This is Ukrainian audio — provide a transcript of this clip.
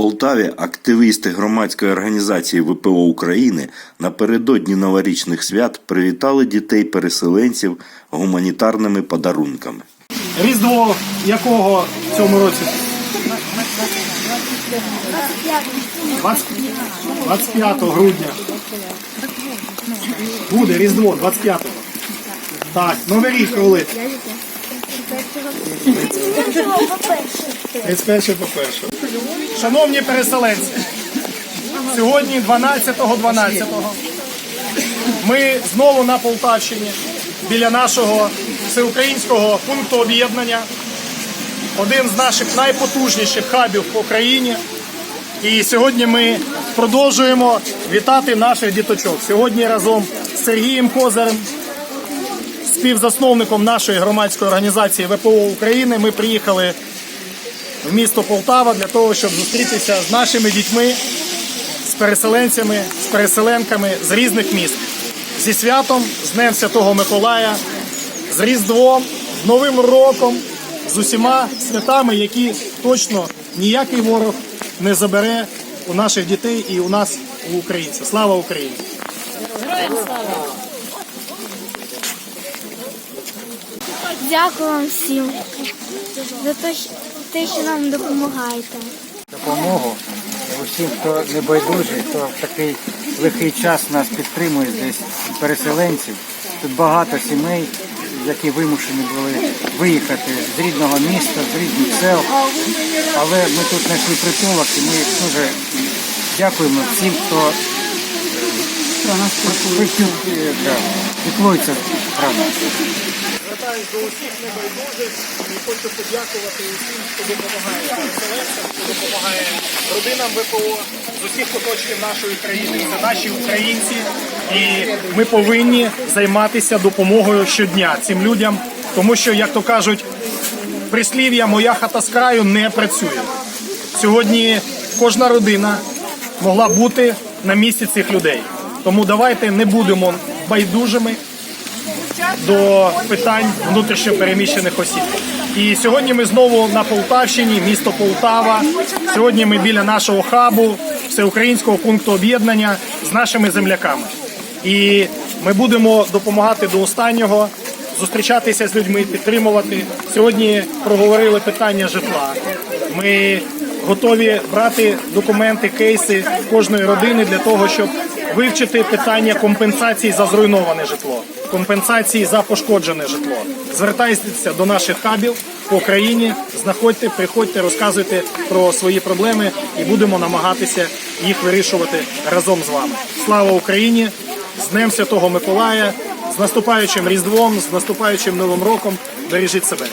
Полтаві активісти громадської організації ВПО України напередодні новорічних свят привітали дітей-переселенців гуманітарними подарунками. Різдво якого в цьому році? 20 25 грудня. Буде Різдво 25. Так, Новий рік коли? 31 по перше. Шановні переселенці, сьогодні 12.12. Ми знову на Полтавщині біля нашого всеукраїнського пункту об'єднання. Один з наших найпотужніших хабів по країні. І сьогодні ми продовжуємо вітати наших діточок. Сьогодні разом з Сергієм Козарем, співзасновником нашої громадської організації ВПО України, ми приїхали в місто Полтава для того, щоб зустрітися з нашими дітьми, з переселенцями, з переселенками з різних міст. Зі святом, з Днем Святого Миколая, з Різдвом, з Новим роком, з усіма святами, які точно ніякий ворог не забере у наших дітей і у нас, у українців. Слава Україні! Дякую вам всім за те, що- нам допомагаєте. допомогу усім, хто не байдужий, хто в такий лихий час нас підтримує здесь, переселенців. Тут багато сімей, які вимушені були виїхати з рідного міста, з різних сел. Але ми тут знайшли притулок і ми дуже дякуємо всім, хто про нас піклується про нас. Звертаюсь до усіх небайдужих і хочу подякувати усім, хто допомагає переселенцям, хто допомагає родинам ВПО з усіх куточків нашої країни. Це наші українці, і ми повинні займатися допомогою щодня цим людям, тому що, як то кажуть, прислів'я Моя хата з краю не працює. Сьогодні кожна родина могла бути на місці цих людей. Тому давайте не будемо байдужими до питань внутрішньо переміщених осіб. І сьогодні ми знову на Полтавщині, місто Полтава. Сьогодні ми біля нашого хабу, всеукраїнського пункту об'єднання з нашими земляками. І ми будемо допомагати до останнього, зустрічатися з людьми, підтримувати. Сьогодні проговорили питання житла. Ми готові брати документи, кейси кожної родини для того, щоб вивчити питання компенсації за зруйноване житло, компенсації за пошкоджене житло. Звертайтеся до наших хабів по країні, знаходьте, приходьте, розказуйте про свої проблеми і будемо намагатися їх вирішувати разом з вами. Слава Україні! З Днем Святого Миколая, з наступаючим Різдвом, з наступаючим Новим роком. Бережіть себе.